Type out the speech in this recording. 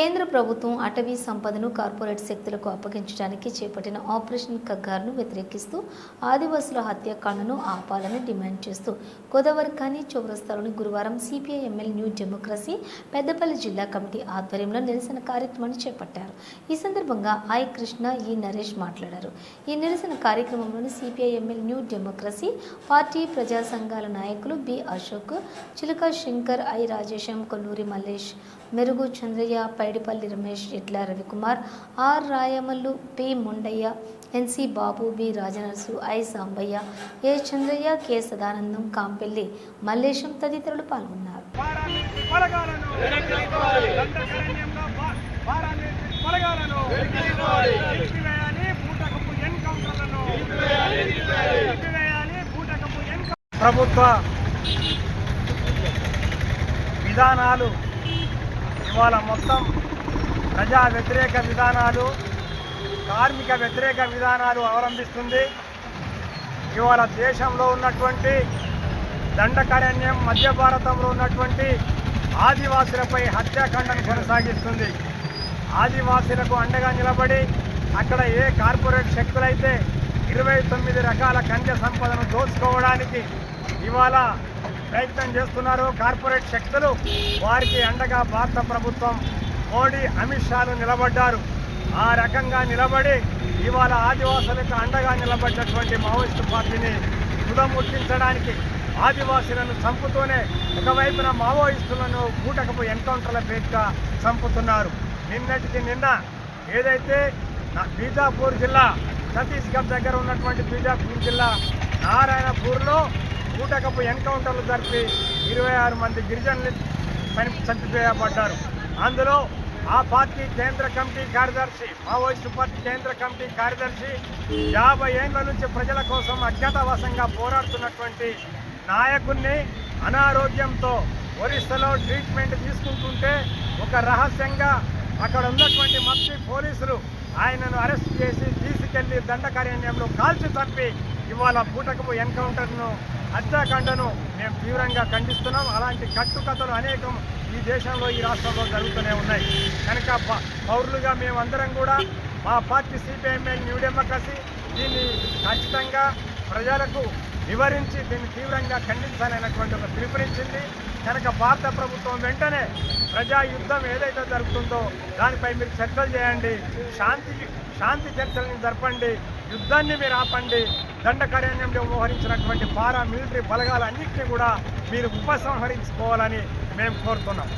కేంద్ర ప్రభుత్వం అటవీ సంపదను కార్పొరేట్ శక్తులకు అప్పగించడానికి చేపట్టిన ఆపరేషన్ కగ్గార్ను వ్యతిరేకిస్తూ ఆదివాసుల హత్యాకాండను ఆపాలని డిమాండ్ చేస్తూ గోదావరి కానీ చౌరస్తాలోని గురువారం CPI ML new democracy Peddapalli జిల్లా కమిటీ ఆధ్వర్యంలో నిరసన కార్యక్రమాన్ని చేపట్టారు. ఈ సందర్భంగా ఐ కృష్ణ ఈ నరేష్ మాట్లాడారు. ఈ నిరసన కార్యక్రమంలోని CPI ML new democracy party ప్రజా సంఘాల నాయకులు B Ashok Chilaka Shankar I Rajesham Kolluri Mallesh Merugu Chandraiah Paidipalli Ramesh Itla Ravikumar R Rayamallu P Mundaiah NC Babu B Rajanarasu I Sambaiah A Chandraiah K Sadanandam Kampelli Mallesham తదితరులు పాల్గొన్నారు. ప్రభుత్వ విధానాలు ఇవాళ మొత్తం ప్రజా వ్యతిరేక విధానాలు కార్మిక వ్యతిరేక విధానాలు అవలంబిస్తుంది. ఇవాళ దేశంలో ఉన్నటువంటి దండకారణ్యం మధ్య భారతంలో ఉన్నటువంటి ఆదివాసులపై హత్యాకాండను కొనసాగిస్తుంది. ఆదివాసులకు అండగా నిలబడి అక్కడ ఏ కార్పొరేట్ శక్తులైతే ఇరవై తొమ్మిది రకాల ఖనిజ సంపదను దోచుకోవడానికి ఇవాళ ప్రయత్నం చేస్తున్నారు. కార్పొరేట్ శక్తులు వారికి అండగా భారత ప్రభుత్వం మోడీ అమిత్ షాలు నిలబడ్డారు. ఆ రకంగా నిలబడి ఇవాళ ఆదివాసులకు అండగా నిలబడ్డటువంటి మావోయిస్టు పార్టీని తుదముట్టించడానికి ఆదివాసులను చంపుతూనే ఒకవైపున మావోయిస్టులను బూటకపు ఎన్కౌంటర్ల పేరుగా చంపుతున్నారు. నిన్నటికి నిన్న ఏదైతే బీజాపూర్ జిల్లా ఛత్తీస్గఢ్ దగ్గర ఉన్నటువంటి బీజాపూర్ జిల్లా నారాయణపూర్లో బూటకపు ఎన్కౌంటర్లు జరిపి ఇరవై ఆరు మంది గిరిజనులు చని చంపివేయబడ్డారు అందులో ఆ పార్టీ కేంద్ర కమిటీ కార్యదర్శి మావోయిస్టు పార్టీ కేంద్ర కమిటీ కార్యదర్శి యాభై ఏళ్ళ నుంచి ప్రజల కోసం అజ్ఞాతవాసంగా పోరాడుతున్నటువంటి నాయకుడిని అనారోగ్యంతో ఒరిస్సాలో ట్రీట్మెంట్ తీసుకుంటుంటే ఒక రహస్యంగా అక్కడ ఉన్నటువంటి మత్స్య పోలీసులు ఆయనను అరెస్ట్ చేసి తీసుకెళ్ళి దండకారణ్యంలో కాల్చి చంపి ఇవాళ పూటకపు ఎన్కౌంటర్ను హత్యాకాండను మేము తీవ్రంగా ఖండిస్తున్నాం. అలాంటి కట్టుకథలు అనేకం ఈ దేశంలో ఈ రాష్ట్రంలో జరుగుతూనే ఉన్నాయి. కనుక ప- పౌరులుగా మేమందరం కూడా మా పార్టీ సిపిఐఎంఎల్ న్యూ డెమోక్రసీ దీన్ని ఖచ్చితంగా ప్రజలకు వివరించి దీన్ని తీవ్రంగా ఖండించాలనేటువంటి ఒక పిలుపునిచ్చింది. కనుక భారత ప్రభుత్వం వెంటనే ప్రజా యుద్ధం ఏదైతే జరుగుతుందో దానిపై మీరు చర్చలు చేయండి. శాంతి శాంతి చర్చలను జరపండి. యుద్ధాన్ని మీరు ఆపండి. దండకారణ్యంలో మోహరించినటువంటి పారా మిలిటరీ బలగాలన్నింటినీ కూడా మీరు ఉపసంహరించుకోవాలని మేము కోరుతున్నాం.